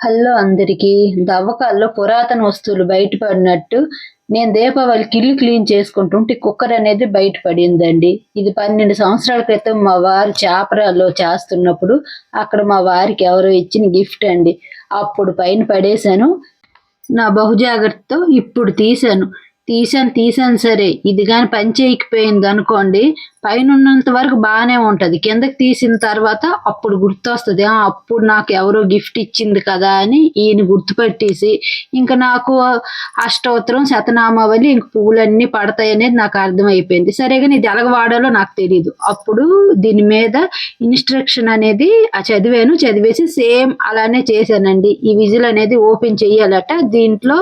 Hello అందరికీ. దవ్వకాల్లో పురాతన వస్తువులు బయటపడినట్టు నేను దీపావళికి ఇల్లు క్లీన్ చేసుకుంటుంటే కుక్కర్ అనేది బయటపడిందండి. ఇది పన్నెండు సంవత్సరాల క్రితం మా వారు చేపరాల్లో చేస్తున్నప్పుడు అక్కడ మా వారికి ఎవరో ఇచ్చిన గిఫ్ట్ అండి. అప్పుడు పైన పడేశాను. నా బహుజాగ్రత్తతో ఇప్పుడు తీశాను. తీసాను తీసాను సరే. ఇది కానీ పని చేయకపోయింది అనుకోండి పైన ఉన్నంత వరకు బాగానే ఉంటుంది. కిందకి తీసిన తర్వాత అప్పుడు గుర్తొస్తుంది అప్పుడు నాకు ఎవరో గిఫ్ట్ ఇచ్చింది కదా అని ఈయన గుర్తుపెట్టేసి ఇంకా నాకు అష్టోత్తరం శతనామావళి ఇంక పువ్వులన్నీ పడతాయి అనేది నాకు అర్థమైపోయింది. సరే కానీ ఇది ఎలాగ వాడాలో నాకు తెలియదు అప్పుడు దీని మీద ఇన్స్ట్రక్షన్ అనేది ఆ చదివాను చదివేసి సేమ్ అలానే చేశానండి. ఈ విజిల్ అనేది ఓపెన్ చేయాలట. దీంట్లో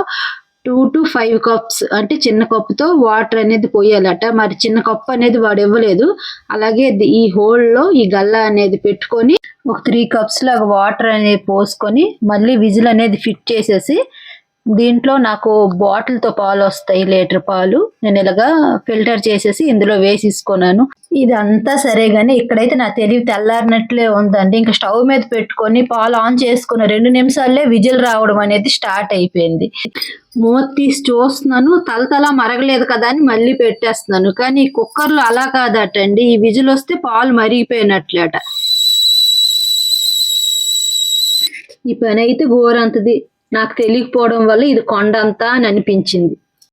టూ టు ఫైవ్ కప్స్ అంటే చిన్న కప్పుతో వాటర్ అనేది పోయాలట. మరి చిన్న కప్పు అనేది వాడు ఇవ్వలేదు. అలాగే ఈ హోల్లో ఈ గల్ల అనేది పెట్టుకొని ఒక త్రీ కప్స్ లాగా వాటర్ అనేది పోసుకొని మళ్ళీ విజిల్ అనేది ఫిట్ చేసేసి దీంట్లో నాకు బాటిల్తో పాలు వస్తాయి లీటర్ పాలు. నేను ఇలాగా ఫిల్టర్ చేసేసి ఇందులో వేసేసుకున్నాను ఇదంతా సరే కానీ ఇక్కడైతే నా తెలివి తెల్లారినట్లే ఉందండి. ఇంకా స్టవ్ మీద పెట్టుకొని పాలు ఆన్ చేసుకున్న రెండు నిమిషాలే విజిల్ రావడం అనేది స్టార్ట్ అయిపోయింది. మూత తీసి చూస్తున్నాను. తలతల మరగలేదు కదా అని మళ్ళీ పెట్టేస్తున్నాను. కానీ కుక్కర్లో అలా కాదటండి. ఈ విజిల్ వస్తే పాలు మరిగిపోయినట్లేట. ఈ పని అయితే ఘోరంతది నాకు తెలియకపోవడం వల్ల ఇది కొండ అంతా అని అనిపించింది.